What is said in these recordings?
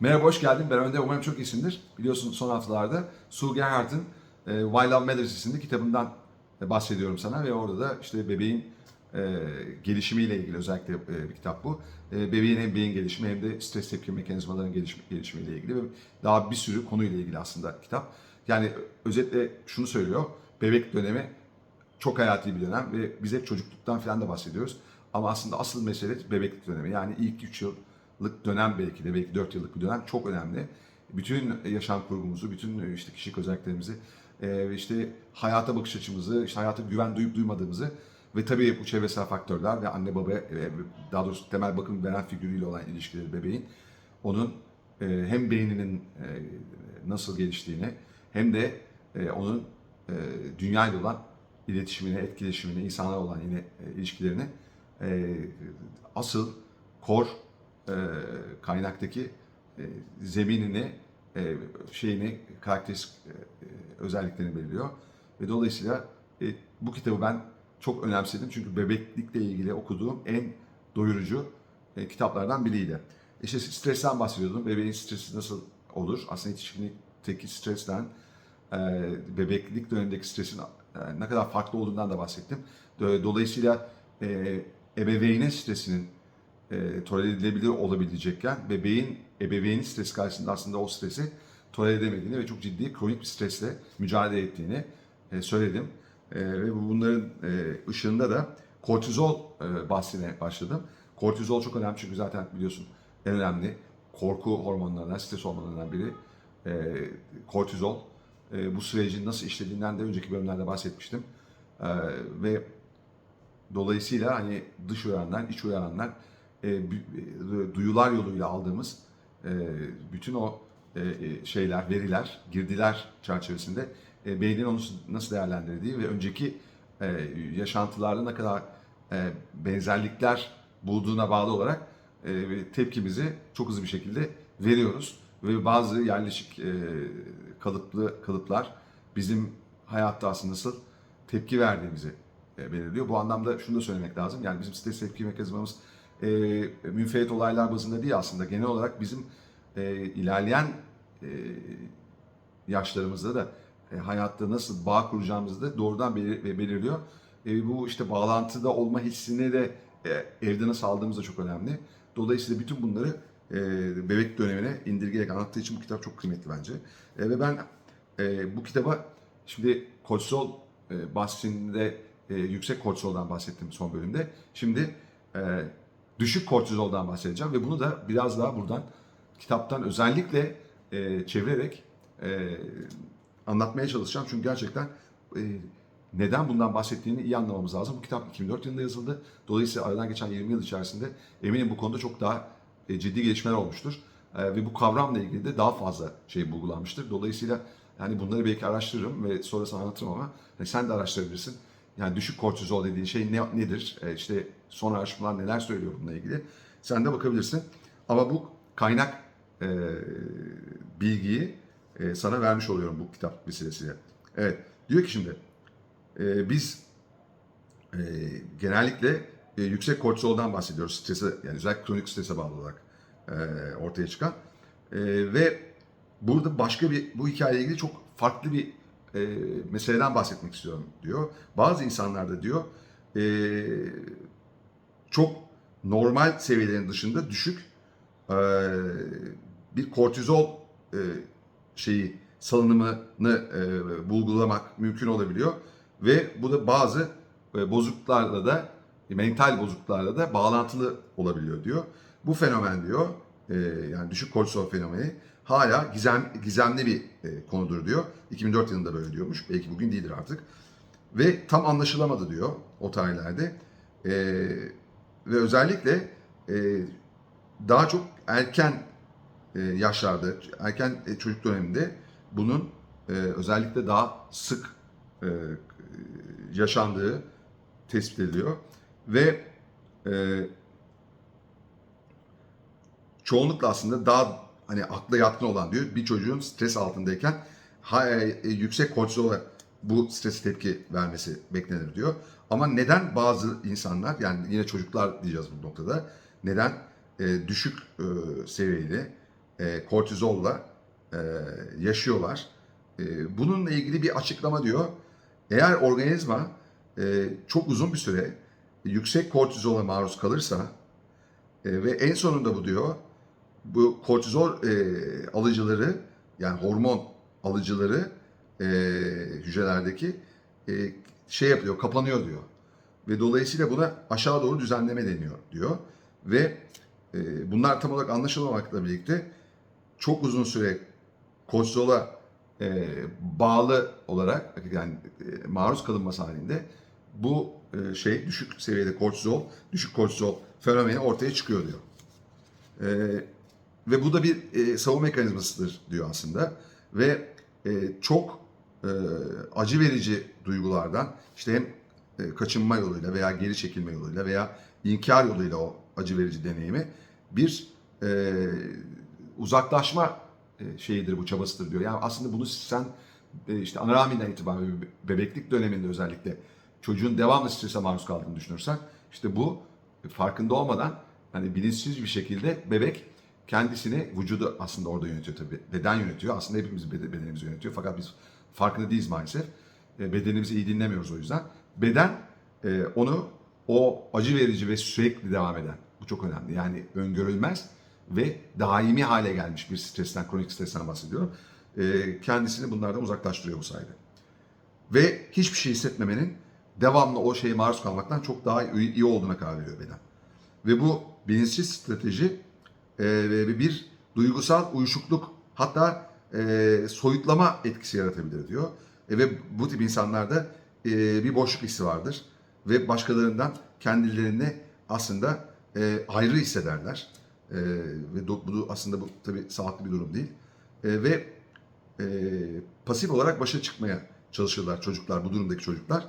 Merhaba, hoş geldin. Ben Önde. Umarım çok iyisindir. Biliyorsun son haftalarda Sue Gerhardt'ın e, Why Love Matters isimli kitabından e, bahsediyorum sana ve orada da işte bebeğin e, gelişimiyle ilgili özellikle e, bir kitap bu. E, bebeğin hem beyin gelişimi hem de stres tepki mekanizmalarının gelişimi, gelişimiyle ilgili ve daha bir sürü konuyla ilgili aslında kitap. Yani özetle şunu söylüyor. Bebek dönemi çok hayati bir dönem ve biz hep çocukluktan falan da bahsediyoruz. Ama aslında asıl mesele bebeklik dönemi. Yani ilk 3 yıllık dönem belki de belki 4 yıllık bir dönem çok önemli. Bütün yaşam kurgumuzu, bütün işte kişilik özelliklerimizi, e, işte hayata bakış açımızı, işte hayata güven duyup duymadığımızı ve tabii bu çevresel faktörler ve anne baba, e, daha doğrusu temel bakım veren figürüyle olan ilişkileri bebeğin, onun e, hem beyninin nasıl geliştiğini hem de onun e, dünyayla olan iletişimini, etkileşimini, insanlarla olan yine ilişkilerini asıl kor e, kaynaktaki e, zeminini, e, şeyini, karakteristik e, özelliklerini belirliyor. Ve dolayısıyla e, bu kitabı ben çok önemsedim çünkü bebeklikle ilgili okuduğum en doyurucu e, kitaplardan biriydi. İşte stresten bahsediyordum. Bebeğin stresi nasıl olur? Aslında yetişkinlikteki stresten e, bebeklik dönemindeki stresin e, ne kadar farklı olduğundan da bahsettim. Do- Dolayısıyla e, ebeveynin stresinin e, tolere edilebilir olabilecekken bebeğin ebeveynin stres karşısında aslında o stresi tolere edemediğini ve çok ciddi kronik bir stresle mücadele ettiğini e, söyledim. E, ve bunların e, ışığında da kortizol e, bahsine başladım. Kortizol çok önemli çünkü zaten biliyorsun en önemli korku hormonlarından, stres hormonlarından biri e, kortizol. E, bu sürecin nasıl işlediğinden de önceki bölümlerde bahsetmiştim. E, ve dolayısıyla hani dış uyaranlar, iç uyaranlar duyular yoluyla aldığımız e, bütün o e, e, şeyler, veriler, girdiler çerçevesinde e, beynin onu nasıl değerlendirdiği ve önceki e, yaşantılarda ne kadar e, benzerlikler bulduğuna bağlı olarak e, tepkimizi çok hızlı bir şekilde veriyoruz ve bazı yerleşik e, kalıplı kalıplar bizim hayatta aslında nasıl tepki verdiğimizi e, belirliyor. Bu anlamda şunu da söylemek lazım. Yani bizim stres tepki mekanizmamız e, münferit olaylar bazında değil aslında. Genel olarak bizim e, ilerleyen e, yaşlarımızda da e, hayatta nasıl bağ kuracağımızı da doğrudan belir- belirliyor. E, bu işte bağlantıda olma hissini de e, evde nasıl aldığımız da çok önemli. Dolayısıyla bütün bunları e, bebek dönemine indirgeyerek anlattığı için bu kitap çok kıymetli bence. E, ve ben e, bu kitaba şimdi kortizol e, bahsinde e, yüksek kortizoldan bahsettim son bölümde. Şimdi e, düşük kortizoldan bahsedeceğim ve bunu da biraz daha buradan kitaptan özellikle e, çevirerek e, anlatmaya çalışacağım. Çünkü gerçekten e, neden bundan bahsettiğini iyi anlamamız lazım. Bu kitap 2004 yılında yazıldı. Dolayısıyla aradan geçen 20 yıl içerisinde eminim bu konuda çok daha e, ciddi gelişmeler olmuştur. E, ve bu kavramla ilgili de daha fazla şey bulgulanmıştır. Dolayısıyla yani bunları belki araştırırım ve sonrasında anlatırım ama hani sen de araştırabilirsin. Yani düşük kortizol dediğin şey ne, nedir? E, işte son araştırmalar neler söylüyor bununla ilgili. Sen de bakabilirsin. Ama bu kaynak e, bilgiyi e, sana vermiş oluyorum bu kitap vesilesiyle. Evet. Diyor ki şimdi e, biz e, genellikle e, yüksek kortizoldan bahsediyoruz. Strese, yani özellikle kronik strese bağlı olarak e, ortaya çıkan. E, ve burada başka bir, bu hikayeyle ilgili çok farklı bir e, meseleden bahsetmek istiyorum diyor. Bazı insanlarda diyor e, çok normal seviyelerin dışında düşük e, bir kortizol e, şeyi salınımını e, bulgulamak mümkün olabiliyor ve bu da bazı e, bozukluklarla da mental bozukluklarla da bağlantılı olabiliyor diyor. Bu fenomen diyor e, yani düşük kortizol fenomeni hala gizem, gizemli bir e, konudur diyor. 2004 yılında böyle diyormuş. Belki bugün değildir artık. Ve tam anlaşılamadı diyor o tarihlerde. E, ve özellikle e, daha çok erken e, yaşlarda, erken e, çocuk döneminde bunun e, özellikle daha sık e, yaşandığı tespit ediliyor. Ve e, çoğunlukla aslında daha hani akla yatkın olan diyor bir çocuğun stres altındayken ha, e, yüksek kortizola bu stres tepki vermesi beklenir diyor. Ama neden bazı insanlar yani yine çocuklar diyeceğiz bu noktada neden e, düşük e, seviyeli e, kortizolla e, yaşıyorlar. E, bununla ilgili bir açıklama diyor. Eğer organizma e, çok uzun bir süre yüksek kortizola maruz kalırsa e, ve en sonunda bu diyor bu kortizol e, alıcıları yani hormon alıcıları e, hücrelerdeki e, şey yapıyor, kapanıyor diyor. Ve dolayısıyla buna aşağı doğru düzenleme deniyor diyor. Ve e, bunlar tam olarak anlaşılmamakla birlikte çok uzun süre kortizola e, bağlı olarak yani e, maruz kalınması halinde bu e, şey düşük seviyede kortizol, düşük kortizol fenomeni ortaya çıkıyor diyor. E, ve bu da bir e, savunma mekanizmasıdır diyor aslında. Ve e, çok e, acı verici duygulardan işte hem e, kaçınma yoluyla veya geri çekilme yoluyla veya inkar yoluyla o acı verici deneyimi bir e, uzaklaşma e, şeyidir bu çabasıdır diyor. Yani aslında bunu sen e, işte ana rahminden itibaren be- bebeklik döneminde özellikle çocuğun devamlı strese maruz kaldığını düşünürsen işte bu e, farkında olmadan hani bilinçsiz bir şekilde bebek kendisini vücudu aslında orada yönetiyor tabii. Beden yönetiyor. Aslında hepimiz bede- bedenimizi yönetiyor. Fakat biz farkında değiliz maalesef. E, Bedenimizi iyi dinlemiyoruz o yüzden. Beden e, onu o acı verici ve sürekli devam eden bu çok önemli. Yani öngörülmez ve daimi hale gelmiş bir stresten, kronik stresten bahsediyorum. E, kendisini bunlardan uzaklaştırıyor bu sayede. Ve hiçbir şey hissetmemenin devamlı o şeye maruz kalmaktan çok daha iyi, iyi olduğuna karar veriyor beden. Ve bu bilinçsiz strateji e, bir duygusal uyuşukluk hatta e, soyutlama etkisi yaratabilir diyor. E, ve bu tip insanlarda e, bir boşluk hissi vardır ve başkalarından kendilerini aslında e, ayrı hissederler. E, ve do- bu aslında bu tabii sağlıklı bir durum değil. E, ve e, pasif olarak başa çıkmaya çalışırlar çocuklar, bu durumdaki çocuklar.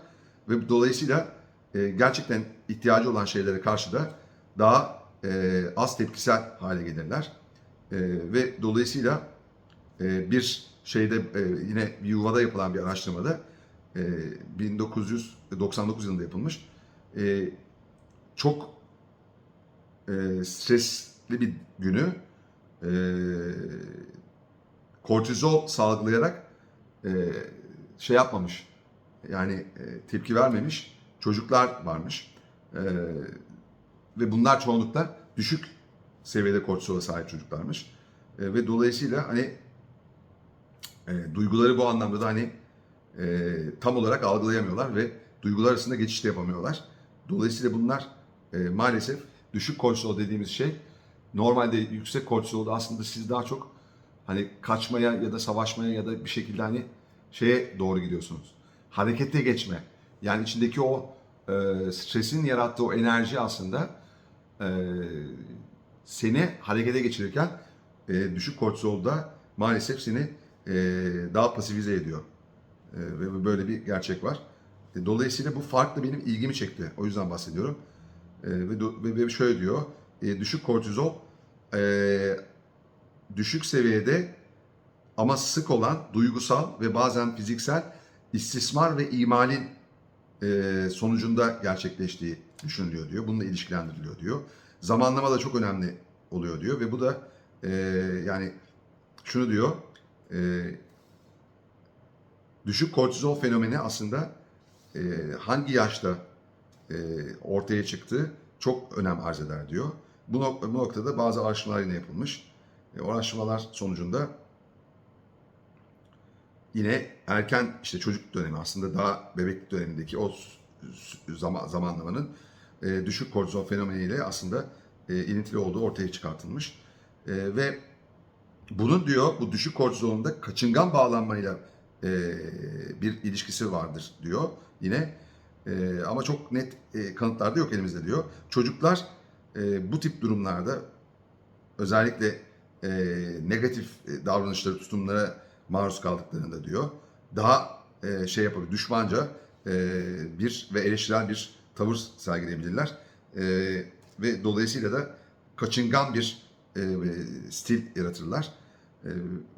Ve dolayısıyla e, gerçekten ihtiyacı olan şeylere karşı da daha e, az tepkisel hale gelirler. E, ve dolayısıyla e, bir şeyde e, yine yuvada yapılan bir araştırmada e, 1999 yılında yapılmış. E, çok e, stresli bir günü e, kortizol salgılayarak e, şey yapmamış. Yani e, tepki vermemiş çocuklar varmış. E, ve bunlar çoğunlukla düşük seviyede kortizola sahip çocuklarmış. E, ve dolayısıyla hani e, duyguları bu anlamda da hani e, tam olarak algılayamıyorlar ve duygular arasında geçiş de yapamıyorlar. Dolayısıyla bunlar e, maalesef düşük kortizol dediğimiz şey normalde yüksek kortizolda aslında siz daha çok hani kaçmaya ya da savaşmaya ya da bir şekilde hani şeye doğru gidiyorsunuz. Harekete geçme. Yani içindeki o e, stresin yarattığı o enerji aslında e, seni harekete geçirirken e, düşük kortizolda maalesef seni e, daha pasifize ediyor. E, ve böyle bir gerçek var. E, dolayısıyla bu fark da benim ilgimi çekti. O yüzden bahsediyorum. E, ve, ve şöyle diyor. e, düşük kortizol e, düşük seviyede ama sık olan duygusal ve bazen fiziksel istismar ve imalin e, sonucunda gerçekleştiği düşünülüyor diyor. Bununla ilişkilendiriliyor diyor. Zamanlama da çok önemli oluyor diyor ve bu da e, yani şunu diyor e, düşük kortizol fenomeni aslında e, hangi yaşta e, ortaya çıktı çok önem arz eder diyor. Bu, nok- bu noktada bazı araştırmalar yine yapılmış. E, o araştırmalar sonucunda yine erken işte çocuk dönemi aslında daha bebeklik dönemindeki o zaman, zamanlamanın e, düşük kortizol fenomeniyle aslında e, ilintili olduğu ortaya çıkartılmış. E, ve bunun diyor bu düşük kortizolun da kaçıngan bağlanmayla e, bir ilişkisi vardır diyor yine. E, ama çok net e, kanıtlar da yok elimizde diyor. Çocuklar e, bu tip durumlarda özellikle e, negatif e, davranışları, tutumlara maruz kaldıklarında diyor daha e, şey yapabilir, düşmanca e, bir ve eleştirel bir tavır sergileyebilirler. E, ve dolayısıyla da kaçıngan bir e, stil yaratırlar. E,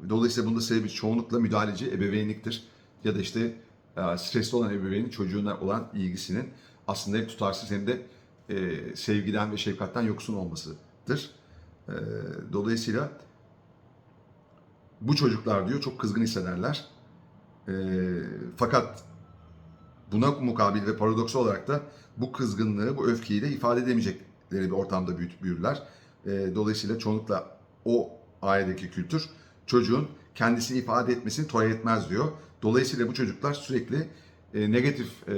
dolayısıyla bunda sebebi çoğunlukla müdahaleci ebeveynliktir. Ya da işte e, stresli olan ebeveynin çocuğuna olan ilgisinin aslında hep tutarsız hem de e, sevgiden ve şefkatten yoksun olmasıdır. E, dolayısıyla bu çocuklar diyor çok kızgın hissederler. E, fakat buna mukabil ve paradoks olarak da bu kızgınlığı, bu öfkeyi de ifade edemeyecekleri bir ortamda büyüt, büyürler. E, dolayısıyla çoğunlukla o ailedeki kültür çocuğun kendisini ifade etmesini tolere etmez diyor. Dolayısıyla bu çocuklar sürekli e, negatif e,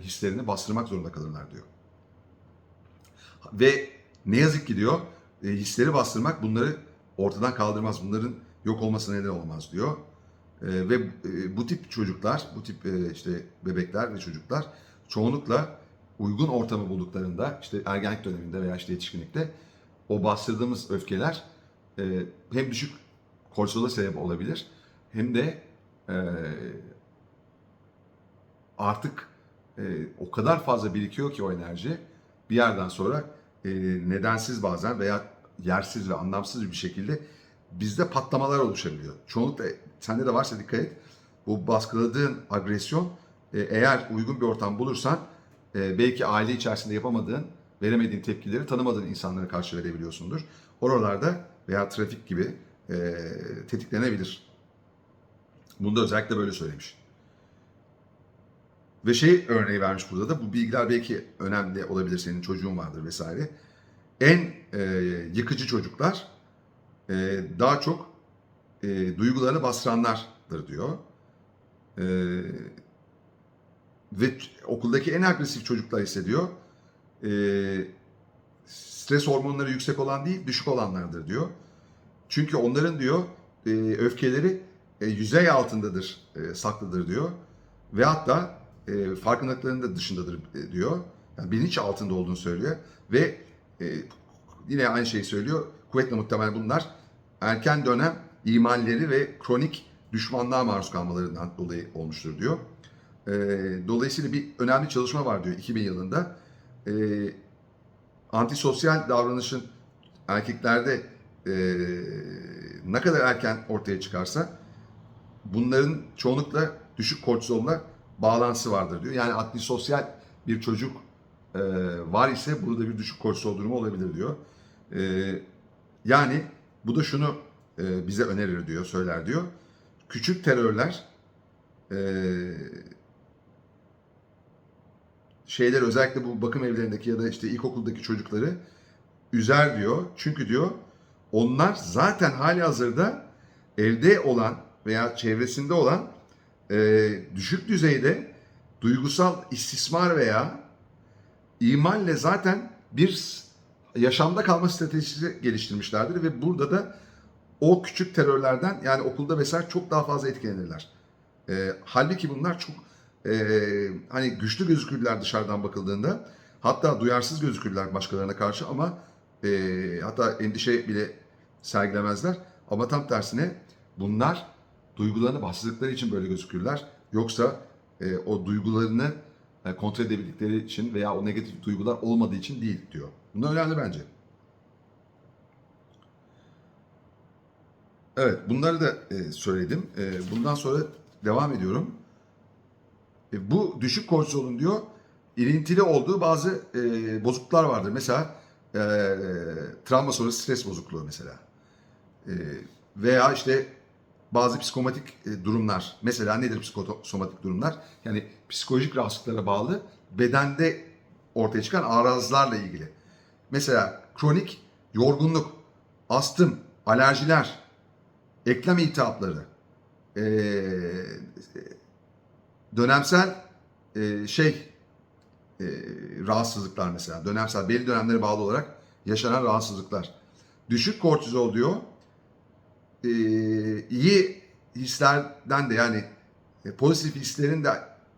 hislerini bastırmak zorunda kalırlar diyor. Ve ne yazık ki diyor e, hisleri bastırmak bunları ortadan kaldırmaz. Bunların yok olmasına neden olmaz diyor. E, ve e, bu tip çocuklar, bu tip e, işte bebekler ve çocuklar çoğunlukla uygun ortamı bulduklarında işte ergenlik döneminde veya işte yetişkinlikte o bastırdığımız öfkeler e, hem düşük kortizola sebep olabilir hem de e, artık e, o kadar fazla birikiyor ki o enerji bir yerden sonra e, nedensiz bazen veya yersiz ve anlamsız bir şekilde bizde patlamalar oluşabiliyor. Çoğunlukla sende de varsa dikkat et. Bu baskıladığın agresyon e, eğer uygun bir ortam bulursan e, belki aile içerisinde yapamadığın, veremediğin tepkileri tanımadığın insanlara karşı verebiliyorsundur. Oralarda veya trafik gibi e, tetiklenebilir. Bunu da özellikle böyle söylemiş. Ve şey örneği vermiş burada da bu bilgiler belki önemli olabilir senin çocuğun vardır vesaire. En e, yıkıcı çocuklar e, daha çok e, duygularını bastıranlardır diyor. E, ve okuldaki en agresif çocuklar ise diyor e, stres hormonları yüksek olan değil düşük olanlardır diyor. Çünkü onların diyor e, öfkeleri e, yüzey altındadır, e, saklıdır diyor. Ve hatta e, farkındalıklarının da dışındadır e, diyor. Yani bilinç altında olduğunu söylüyor. Ve e, yine aynı şeyi söylüyor. Kuvvetle muhtemel bunlar erken dönem imalleri ve kronik düşmanlığa maruz kalmalarından dolayı olmuştur diyor. E, dolayısıyla bir önemli çalışma var diyor 2000 yılında. E, antisosyal davranışın erkeklerde e, ne kadar erken ortaya çıkarsa bunların çoğunlukla düşük kortizolla bağlantısı vardır diyor. Yani antisosyal bir çocuk e, var ise burada bir düşük kortizol durumu olabilir diyor. E, yani bu da şunu e, bize önerir diyor, söyler diyor. Küçük terörler e, şeyler özellikle bu bakım evlerindeki ya da işte ilkokuldaki çocukları üzer diyor. Çünkü diyor onlar zaten hali hazırda evde olan veya çevresinde olan e, düşük düzeyde duygusal istismar veya imalle zaten bir yaşamda kalma stratejisi geliştirmişlerdir ve burada da o küçük terörlerden yani okulda vesaire çok daha fazla etkilenirler. E, halbuki bunlar çok e, hani güçlü gözükürler dışarıdan bakıldığında. Hatta duyarsız gözükürler başkalarına karşı ama e, hatta endişe bile sergilemezler. Ama tam tersine bunlar duygularını bastırdıkları için böyle gözükürler. Yoksa e, o duygularını e, kontrol edebildikleri için veya o negatif duygular olmadığı için değil diyor. Bunlar önemli bence. Evet bunları da e, söyledim. E, bundan sonra devam ediyorum. E, bu düşük kortizolun diyor ilintili olduğu bazı e, bozukluklar vardır. Mesela e, travma sonrası stres bozukluğu mesela. E, veya işte bazı psikomatik e, durumlar. Mesela nedir psikosomatik durumlar? Yani psikolojik rahatsızlıklara bağlı bedende ortaya çıkan arazlarla ilgili. Mesela kronik yorgunluk, astım, alerjiler, eklem iltihapları, e, dönemsel e, şey e, rahatsızlıklar mesela dönemsel belli dönemlere bağlı olarak yaşanan rahatsızlıklar. Düşük kortizol diyor e, iyi hislerden de yani e, pozitif hislerin de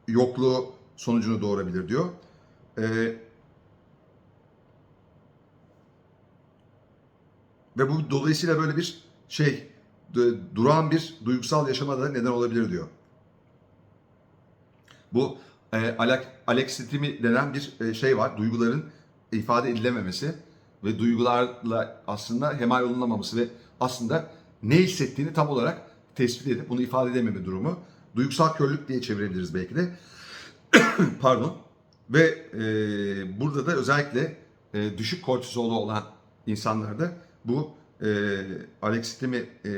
yokluğu sonucunu doğurabilir diyor. E, ve bu dolayısıyla böyle bir şey duran bir duygusal yaşama da neden olabilir diyor. Bu e, alek, alekstrimi denen bir e, şey var. Duyguların ifade edilememesi ve duygularla aslında hemal olunamaması ve aslında ne hissettiğini tam olarak tespit edip bunu ifade edememe durumu. Duygusal körlük diye çevirebiliriz belki de. Pardon. Ve e, burada da özellikle e, düşük kortizolu olan insanlarda bu e, aleksitimi e,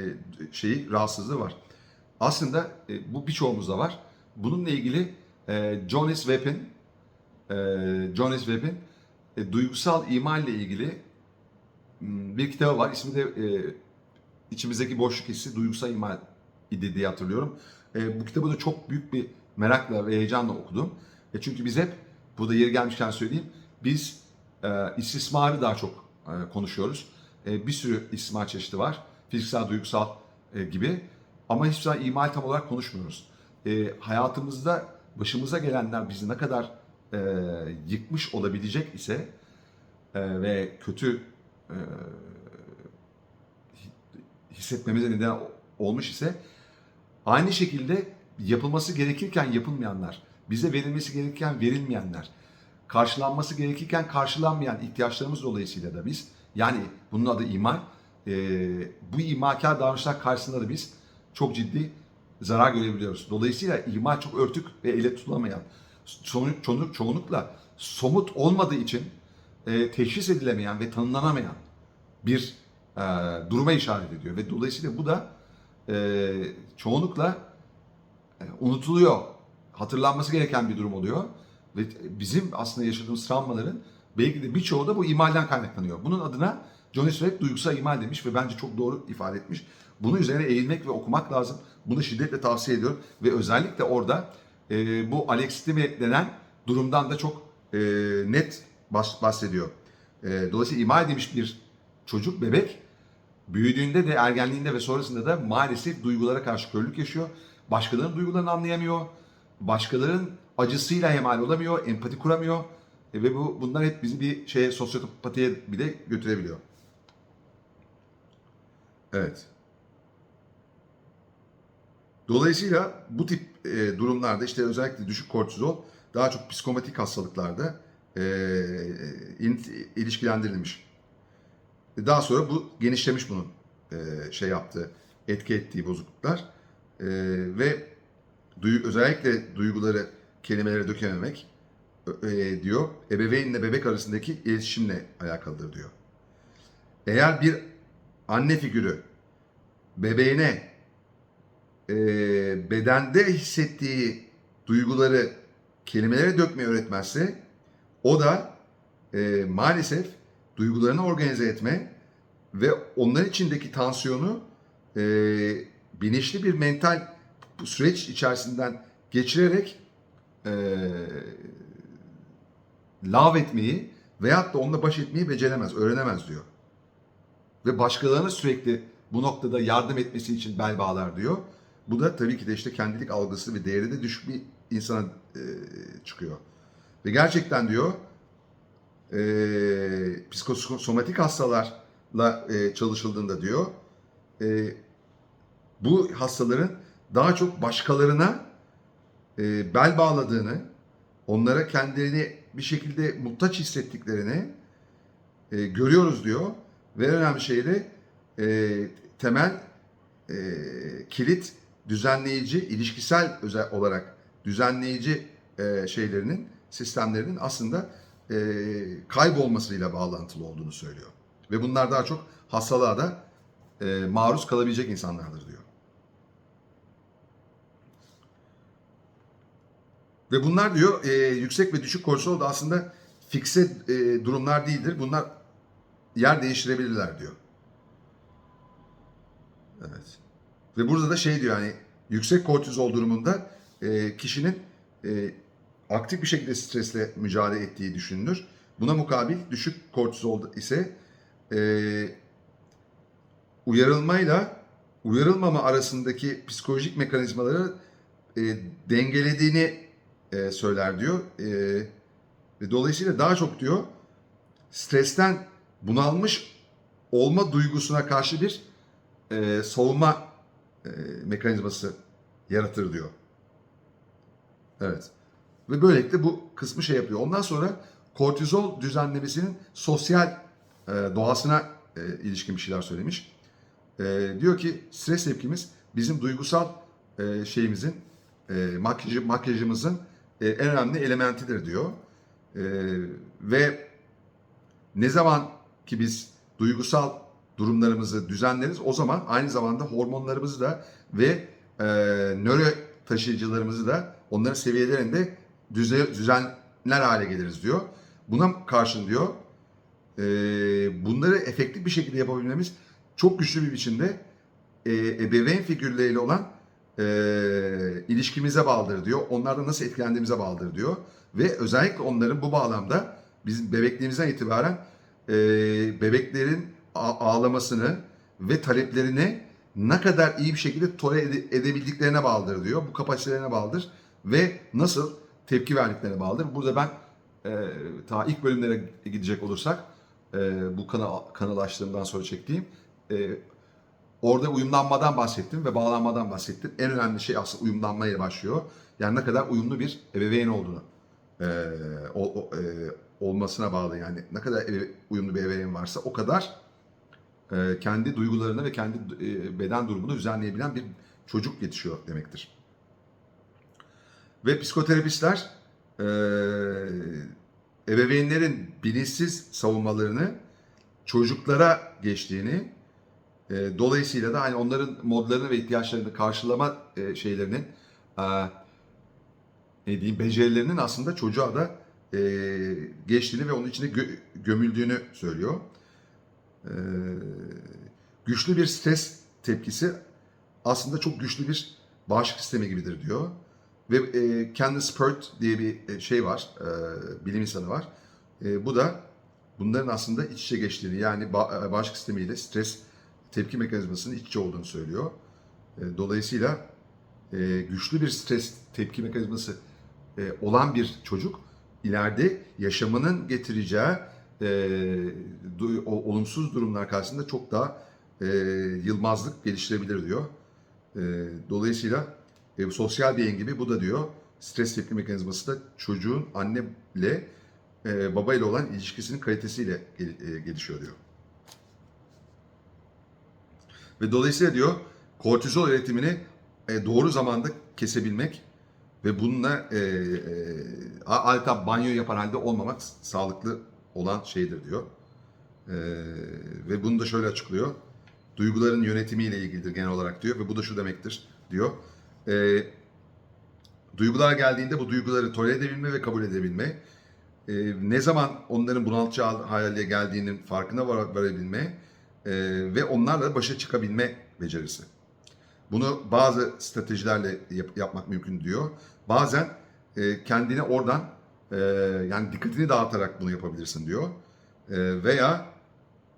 şeyi rahatsızlığı var. Aslında e, bu birçoğumuzda var. Bununla ilgili e, Jonas Weapon, e, Jonas Weapon e, duygusal iman ile ilgili m, bir kitabı var. İsmi de e, içimizdeki boşluk hissi duygusal iman idi diye hatırlıyorum. E, bu kitabı da çok büyük bir merakla ve heyecanla okudum. E, çünkü biz hep, bu da yeri gelmişken söyleyeyim, biz e, istismarı daha çok e, konuşuyoruz. E, bir sürü istismar çeşidi var. Fiziksel, duygusal e, gibi. Ama hiçbir zaman imal tam olarak konuşmuyoruz. E, hayatımızda başımıza gelenler bizi ne kadar e, yıkmış olabilecek ise e, ve kötü e, hissetmemize neden olmuş ise aynı şekilde yapılması gerekirken yapılmayanlar, bize verilmesi gerekirken verilmeyenler, karşılanması gerekirken karşılanmayan ihtiyaçlarımız dolayısıyla da biz yani bunun adı iman e, bu imakar davranışlar karşısında da biz çok ciddi zarar görebiliyoruz. Dolayısıyla iman çok örtük ve ele tutulamayan çoğunluk, çoğunluk, çoğunlukla somut olmadığı için e, teşhis edilemeyen ve tanımlanamayan bir e, duruma işaret ediyor. Ve dolayısıyla bu da e, çoğunlukla e, unutuluyor. Hatırlanması gereken bir durum oluyor. Ve bizim aslında yaşadığımız travmaların belki de birçoğu da bu imalden kaynaklanıyor. Bunun adına Johnny Swett duygusal imal demiş ve bence çok doğru ifade etmiş. Bunun üzerine eğilmek ve okumak lazım. Bunu şiddetle tavsiye ediyorum. Ve özellikle orada e, bu alexithimi denen durumdan da çok e, net bahs- bahsediyor. E, dolayısıyla imal edilmiş bir çocuk, bebek büyüdüğünde de ergenliğinde ve sonrasında da maalesef duygulara karşı körlük yaşıyor. Başkalarının duygularını anlayamıyor. Başkalarının acısıyla hemal olamıyor, empati kuramıyor. E, ve bu bunlar hep bizi bir şeye sosyopatiye bile götürebiliyor. Evet. Dolayısıyla bu tip e, durumlarda işte özellikle düşük kortizol daha çok psikomatik hastalıklarda e, in- ilişkilendirilmiş. Daha sonra bu genişlemiş bunun e, şey yaptığı, etki ettiği bozukluklar E, ve duyu, özellikle duyguları kelimelere dökememek e, diyor ebeveynle bebek arasındaki iletişimle alakalıdır diyor. Eğer bir anne figürü bebeğine e, bedende hissettiği duyguları kelimelere dökmeyi öğretmezse o da e, maalesef duygularını organize etme ve onların içindeki tansiyonu e, bilinçli bir mental süreç içerisinden geçirerek e, lav etmeyi veyahut da onunla baş etmeyi beceremez, öğrenemez diyor. Ve başkalarına sürekli bu noktada yardım etmesi için bel bağlar diyor. Bu da tabii ki de işte kendilik algısı ve değeri de düşük bir insana e, çıkıyor. Ve gerçekten diyor e, psikosomatik hastalarla e, çalışıldığında diyor e, bu hastaların daha çok başkalarına e, bel bağladığını, onlara kendilerini bir şekilde muhtaç hissettiklerini e, görüyoruz diyor. Ve önemli şey de e, temel e, kilit düzenleyici, ilişkisel özel olarak düzenleyici e, şeylerinin, sistemlerinin aslında e, kaybolmasıyla bağlantılı olduğunu söylüyor. Ve bunlar daha çok hastalığa da e, maruz kalabilecek insanlardır diyor. Ve bunlar diyor e, yüksek ve düşük kortizol da aslında fikse e, durumlar değildir. Bunlar yer değiştirebilirler diyor. Evet. Ve burada da şey diyor hani yüksek kortizol durumunda e, kişinin e, aktif bir şekilde stresle mücadele ettiği düşünülür. Buna mukabil düşük kortizol ise e, uyarılmayla uyarılmama arasındaki psikolojik mekanizmaları e, dengelediğini e, söyler diyor. E, ve dolayısıyla daha çok diyor stresten bunalmış olma duygusuna karşı bir e, savunma e, mekanizması yaratır diyor. Evet. Ve böylelikle bu kısmı şey yapıyor. Ondan sonra kortizol düzenlemesinin sosyal e, doğasına e, ilişkin bir şeyler söylemiş. E, diyor ki stres tepkimiz bizim duygusal e, şeyimizin, e, makyajı, makyajımızın e, en önemli elementidir diyor. E, ve ne zaman ki biz duygusal durumlarımızı düzenleriz. O zaman aynı zamanda hormonlarımızı da ve e, nöro taşıyıcılarımızı da onların seviyelerinde düze, düzenler hale geliriz diyor. Buna karşın diyor e, bunları efektif bir şekilde yapabilmemiz çok güçlü bir biçimde e, ebeveyn figürleriyle olan e, ilişkimize bağlıdır diyor. Onlardan nasıl etkilendiğimize bağlıdır diyor. Ve özellikle onların bu bağlamda bizim bebekliğimizden itibaren e, bebeklerin ağlamasını ve taleplerini ne kadar iyi bir şekilde tolere ede- edebildiklerine bağlıdır diyor. Bu kapasitelerine bağlıdır ve nasıl tepki verdiklerine bağlıdır. Burada ben e, ta ilk bölümlere gidecek olursak e, bu kanal kanal açtığımdan sonra çektiğim e, orada uyumlanmadan bahsettim ve bağlanmadan bahsettim. En önemli şey aslında uyumlanmayla başlıyor. Yani ne kadar uyumlu bir ebeveyn olduğunu e, o, e, olmasına bağlı yani ne kadar uyumlu bir ebeveyn varsa o kadar e, kendi duygularını ve kendi e, beden durumunu düzenleyebilen bir çocuk yetişiyor demektir. Ve psikoterapistler e, ebeveynlerin bilinçsiz savunmalarını çocuklara geçtiğini e, dolayısıyla da hani onların modlarını ve ihtiyaçlarını karşılama e, şeylerinin e, ne diyeyim becerilerinin aslında çocuğa da e, geçtiğini ve onun içine gö- gömüldüğünü söylüyor. E, güçlü bir stres tepkisi aslında çok güçlü bir bağışıklık sistemi gibidir diyor. Ve e, Candace Pert diye bir e, şey var, e, bilim insanı var. E, bu da bunların aslında iç içe geçtiğini yani ba- e, bağışıklık sistemiyle stres tepki mekanizmasının iç içe olduğunu söylüyor. E, dolayısıyla e, güçlü bir stres tepki mekanizması e, olan bir çocuk ileride yaşamının getireceği e, olumsuz durumlar karşısında çok daha e, yılmazlık geliştirebilir diyor. E, dolayısıyla e, sosyal beyin gibi bu da diyor stres tepki mekanizması da çocuğun anneyle e, baba ile olan ilişkisinin kalitesiyle gel- e, gelişiyor diyor. Ve dolayısıyla diyor kortizol üretimini e, doğru zamanda kesebilmek ve bununla e, e, adeta banyo yapar halde olmamak sağlıklı olan şeydir diyor. E, ve bunu da şöyle açıklıyor. Duyguların yönetimiyle ilgilidir genel olarak diyor ve bu da şu demektir diyor. E, duygular geldiğinde bu duyguları tolere edebilme ve kabul edebilme. E, ne zaman onların bunaltıcı hal- hale geldiğinin farkına var- varabilme e, ve onlarla başa çıkabilme becerisi. Bunu bazı stratejilerle yap- yapmak mümkün diyor. Bazen e, kendini oradan e, yani dikkatini dağıtarak bunu yapabilirsin diyor. E, veya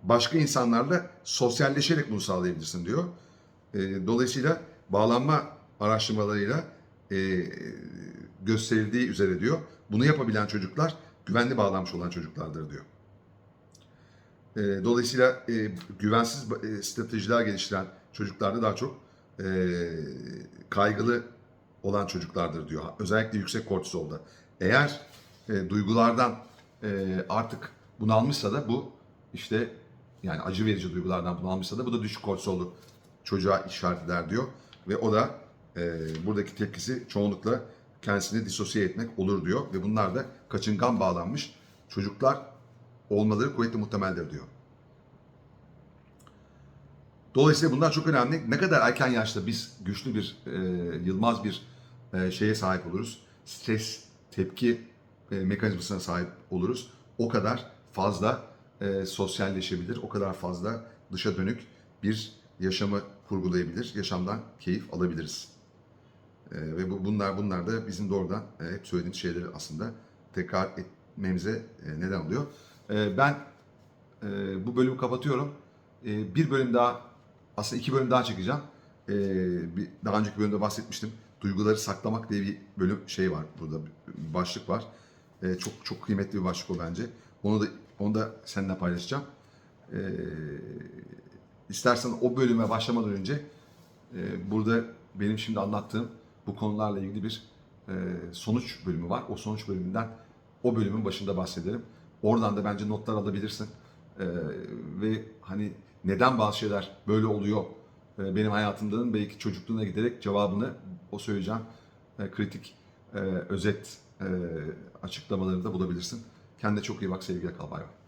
başka insanlarla sosyalleşerek bunu sağlayabilirsin diyor. E, dolayısıyla bağlanma araştırmalarıyla e, gösterildiği üzere diyor. Bunu yapabilen çocuklar güvenli bağlanmış olan çocuklardır diyor. E, dolayısıyla e, güvensiz e, stratejiler geliştiren çocuklarda daha çok e, kaygılı olan çocuklardır diyor. Özellikle yüksek kortizolda. Eğer e, duygulardan e, artık bunalmışsa da bu işte yani acı verici duygulardan bunalmışsa da bu da düşük kortizollu çocuğa işaret eder diyor. Ve o da e, buradaki tepkisi çoğunlukla kendisini disosiye etmek olur diyor. Ve bunlar da kaçıngan bağlanmış çocuklar olmaları kuvvetli muhtemeldir diyor. Dolayısıyla bunlar çok önemli. Ne kadar erken yaşta biz güçlü bir, e, yılmaz bir e, şeye sahip oluruz. Stres, tepki e, mekanizmasına sahip oluruz. O kadar fazla e, sosyalleşebilir, o kadar fazla dışa dönük bir yaşamı kurgulayabilir, yaşamdan keyif alabiliriz. E, ve bu, bunlar bunlar da bizim doğrudan e, hep söylediğimiz şeyleri aslında tekrar etmemize e, neden oluyor. E, ben e, bu bölümü kapatıyorum. E, bir bölüm daha, aslında iki bölüm daha çekeceğim. E, bir, daha önceki bölümde bahsetmiştim. Duyguları saklamak diye bir bölüm şey var burada, başlık var. E, çok çok kıymetli bir başlık o bence. Onu da onu da seninle paylaşacağım. E, istersen o bölüme başlamadan önce e, burada benim şimdi anlattığım bu konularla ilgili bir e, sonuç bölümü var. O sonuç bölümünden o bölümün başında bahsederim. Oradan da bence notlar alabilirsin. E, ve hani neden bazı şeyler böyle oluyor e, benim hayatımdanın belki çocukluğuna giderek cevabını o söyleyeceğim e, kritik e, özet e, açıklamalarında bulabilirsin. Kendine çok iyi bak sevgiyle kal bay bay.